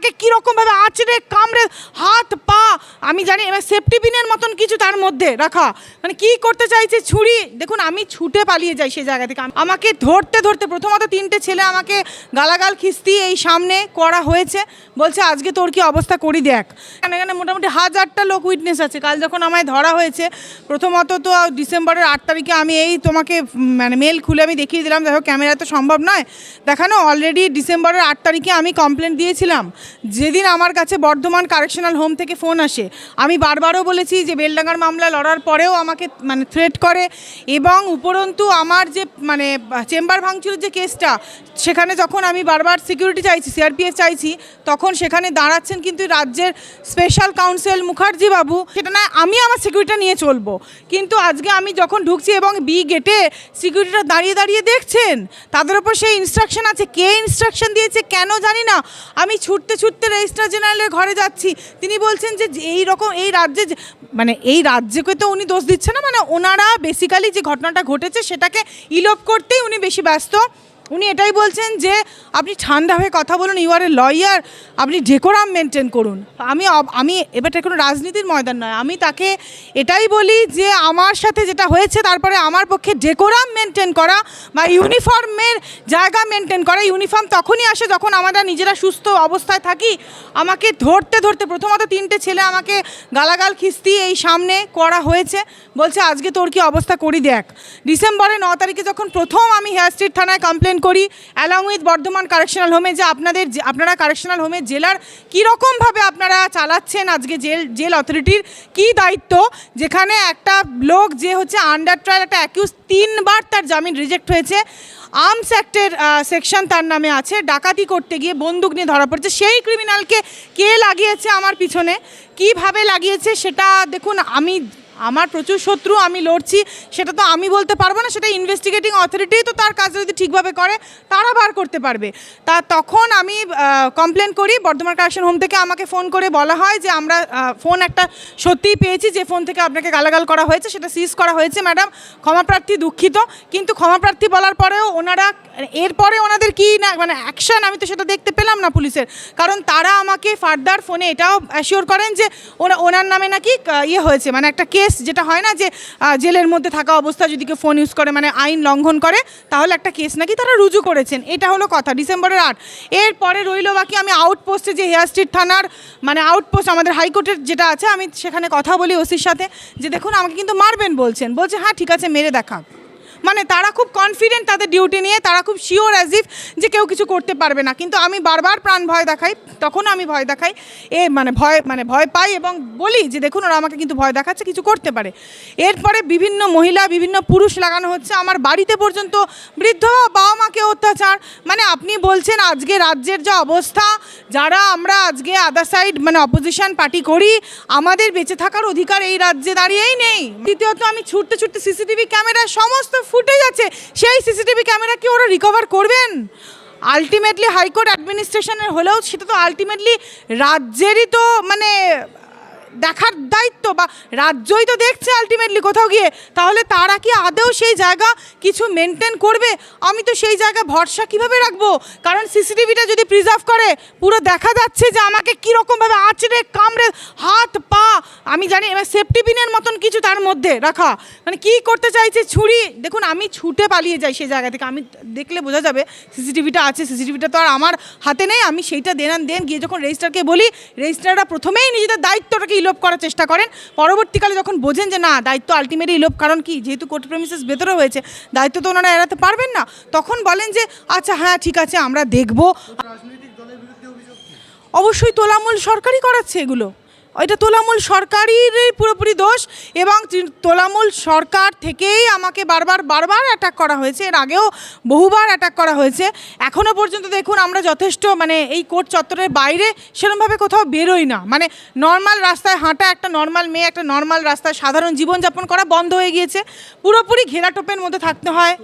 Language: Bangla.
আমাকে কীরকমভাবে আঁচড়ে কামড়ে হাত পা আমি জানি, এবার সেফটি পিনের মতন কিছু তার মধ্যে রাখা। মানে কি করতে চাইছে ছুরি? দেখুন, আমি ছুটে পালিয়ে যাই সেই জায়গা থেকে। আমাকে ধরতে ধরতে প্রথমত তিনটে ছেলে আমাকে গালাগাল, খিস্তি এই সামনে করা হয়েছে। বলছে, আজকে তোর কি অবস্থা করি দেখ। এখানে এখানে মোটামুটি হাজারটা লোক উইটনেস আছে। কাল যখন আমায় ধরা হয়েছে, প্রথমত তো ডিসেম্বরের আট তারিখে আমি এই তোমাকে মানে মেল খুলে আমি দেখিয়ে দিলাম, দেখো ক্যামেরা তো সম্ভব নয়। দেখানো অলরেডি ডিসেম্বরের আট তারিখে আমি কমপ্লেন দিয়েছিলাম। যেদিন আমার কাছে বর্ধমান কারেকশনাল হোম থেকে ফোন আসে আমি বারবারও বলেছি যে বেলডাঙ্গার মামলা লড়ার পরেও আমাকে মানে থ্রেট করে এবং উপরন্তু আমার যে মানে চেম্বার ভাঙচুরের যে কেসটা, সেখানে যখন আমি বারবার সিকিউরিটি চাইছি সিআরপিএফ চাইছি, তখন সেখানে দাঁড়াচ্ছেন কিন্তু রাজ্যের স্পেশাল কাউন্সিল মুখার্জি বাবু। সেটা না, আমি আমার সিকিউরিটি নিয়ে চলবো। কিন্তু আজকে আমি যখন ঢুকছি এবং বি গেটে সিকিউরিটিরা দাঁড়িয়ে দাঁড়িয়ে দেখছেন, তাদের ওপর সেই ইনস্ট্রাকশন আছে। কে ইনস্ট্রাকশন দিয়েছে কেন জানি না। আমি ছুটতে ছুটতে রেজিস্ট্রার জেনারেলের ঘরে যাচ্ছি। তিনি বলছেন যে এই রকম, এই রাজ্যে মানে এই রাজ্যকে তো উনি দোষ দিচ্ছে না মানে ওনারা বেসিক্যালি যে ঘটনাটা ঘটেছে সেটাকে ইলোপ করতেই উনি বেশি ব্যস্ত। উনি এটাই বলছেন যে আপনি ঠান্ডা হয়ে কথা বলুন ইউ আর এ লয়ার আপনি ডেকোরাম মেনটেন করুন। আমি আমি এবারটা কোনো রাজনীতির ময়দান নয়, আমি তাকে এটাই বলি যে আমার সাথে যেটা হয়েছে, তারপরে আমার পক্ষে ডেকোরাম মেনটেন করা বা ইউনিফর্মের জায়গা মেনটেন করা ইউনিফর্ম তখনই আসে যখন আমরা নিজেরা সুস্থ অবস্থায় থাকি। আমাকে ধরতে ধরতে প্রথমত তিনটে ছেলে আমাকে গালাগাল, খিস্তি এই সামনে করা হয়েছে, বলছে আজকে তোর কি অবস্থা করি দেখ। ডিসেম্বরের ন তারিখে যখন প্রথম আমি হেয়ার স্ট্রিট থানায় কমপ্লেন করি অ্যালং উইথ বর্ধমান কারেকশনাল হোমে যে আপনাদের আপনারা কারেকশনাল হোমের জেলার কীরকমভাবে আপনারা চালাচ্ছেন আজকে জেল জেল অথরিটির কী দায়িত্ব? যেখানে একটা লোক যে হচ্ছে আন্ডার ট্রায়াল একটা অ্যাকিউজ তিনবার তার জামিন রিজেক্ট হয়েছে। আর্মস অ্যাক্টের সেকশন তার নামে আছে, ডাকাতি করতে গিয়ে বন্দুক নিয়ে ধরা পড়েছে। সেই ক্রিমিনালকে কে লাগিয়েছে আমার পিছনে? কীভাবে লাগিয়েছে সেটা দেখুন, আমি আমার প্রচুর শত্রু, আমি লড়ছি, সেটা তো আমি বলতে পারব না, সেটা ইনভেস্টিগেটিং অথরিটি তো তার কাজ যদি ঠিকভাবে করে, তারা বার করতে পারবে। তা তখন আমি কমপ্লেন করি, বর্ধমান কারেকশন হোম থেকে আমাকে ফোন করে বলা হয় যে, আমরা ফোন একটা সত্যিই পেয়েছি, যে ফোন থেকে আপনাকে গালাগাল করা হয়েছে, সেটা সিজ করা হয়েছে ম্যাডাম ক্ষমাপ্রার্থী দুঃখিত, কিন্তু ক্ষমাপ্রার্থী বলার পরেও ওনারা, এরপরে ওনাদের কি না মানে অ্যাকশন আমি তো সেটা দেখতে পেলাম না পুলিশের, কারণ তারা আমাকে ফার্দার ফোনে এটাও অ্যাসিওর করেন যে, ওনা, ওনার নামে নাকি ইয়ে হয়েছে মানে একটা কেস যেটা হয় না যে জেলের মধ্যে থাকা অবস্থা যদি কেউ ফোন ইউজ করে মানে আইন লঙ্ঘন করে, তাহলে একটা কেস নাকি তারা রুজু করেছেন। এটা হলো কথা, ডিসেম্বরের আট। এরপরে রইল বাকি, আমি আউটপোস্টে যে হেয়ার স্ট্রিট থানার মানে আউটপোস্ট আমাদের হাইকোর্টের যেটা আছে, আমি সেখানে কথা বলি ওসির সাথে, যে দেখুন আমাকে কিন্তু মারবেন বলছেন। বলছে হ্যাঁ ঠিক আছে, মেরে দেখা মানে তারা খুব কনফিডেন্ট তাদের ডিউটি নিয়ে, তারা খুব শিওর অ্যাজ ইফ যে কেউ কিছু করতে পারবে না। কিন্তু আমি বারবার প্রাণ ভয় দেখাই, তখন আমি ভয় দেখাই, এ মানে ভয় মানে ভয় পাই এবং বলি যে দেখুন, ওরা আমাকে কিন্তু ভয় দেখাচ্ছে, কিছু করতে পারে। এরপরে বিভিন্ন মহিলা, বিভিন্ন পুরুষ লাগানো হচ্ছে। আমার বাড়িতে পর্যন্ত বৃদ্ধ বাবা মাকে অত্যাচার মানে আপনি বলছেন আজকে রাজ্যের যা অবস্থা, যারা আমরা আজকে আদার সাইড মানে অপোজিশন পার্টি করি, আমাদের বেঁচে থাকার অধিকার এই রাজ্যে দাঁড়িয়েই নেই। দ্বিতীয়ত আমি ছুটতে ছুটতে সিসিটিভি ক্যামেরা সমস্ত ফুটেজ আছে সেই সিসিটিভি ক্যামেরা কি ওরা রিকভার করবেন? আলটিমেটলি হাইকোর্ট অ্যাডমিনিস্ট্রেশনের হলেও সেটা তো আলটিমেটলি রাজ্যেরই তো মানে দেখার দায়িত্ব বা রাজ্যই তো দেখছে আলটিমেটলি কোথাও গিয়ে, তাহলে তারা কি আদৌ সেই জায়গা কিছু মেনটেন করবে? আমি তো সেই জায়গা ভরসা কীভাবে রাখব? কারণ সিসিটিভিটা যদি প্রিজার্ভ করে, পুরো দেখা যাচ্ছে যে আমাকে কীরকমভাবে আঁচড়ে, কামড়ে, হাত, পা, আমি জানি, এবার সেফটি পিনের মতন কিছু তার মধ্যে রাখা। মানে কি করতে চাইছে ছুরি? দেখুন, আমি ছুটে পালিয়ে যাই সেই জায়গা থেকে। আমি দেখলে বোঝা যাবে সিসিটিভিটা আছে সিসিটিভিটা তো আর আমার হাতে নেই। আমি সেইটা দেন দেন গিয়ে যখন রেজিস্টারকে বলি রেজিস্টাররা প্রথমেই নিজেদের দায়িত্বটাকে ইলোপ করার চেষ্টা করেন। পরবর্তীকালে যখন বোঝেন যে না দায়িত্ব আলটিমেটলি ইলোপ কারণ কি? যেহেতু কোর্ট প্রেমিসেস ভেতরে হয়েছে দায়িত্ব তো ওনারা এড়াতে পারবেন না। তখন বলেন যে আচ্ছা হ্যাঁ ঠিক আছে আমরা দেখব। অবশ্যই তোলামূল সরকারই করাচ্ছে এগুলো। এটা তোলামূল সরকারির পুরোপুরি দোষ এবং তোলামূল সরকার থেকেই আমাকে বারবার বারবার অ্যাটাক করা হয়েছে। এর আগেও বহুবার অ্যাটাক করা হয়েছে। এখনও পর্যন্ত দেখুন আমরা যথেষ্ট মানে এই কোর্ট চত্বরের বাইরে সেরকমভাবে কোথাও বেরোই না। মানে নর্মাল রাস্তায় হাঁটা একটা নর্মাল মেয়ে, একটা নর্মাল রাস্তায় সাধারণ জীবনযাপন করা বন্ধ হয়ে গিয়েছে। পুরোপুরি ঘেরাটোপের মধ্যে থাকতে হয়।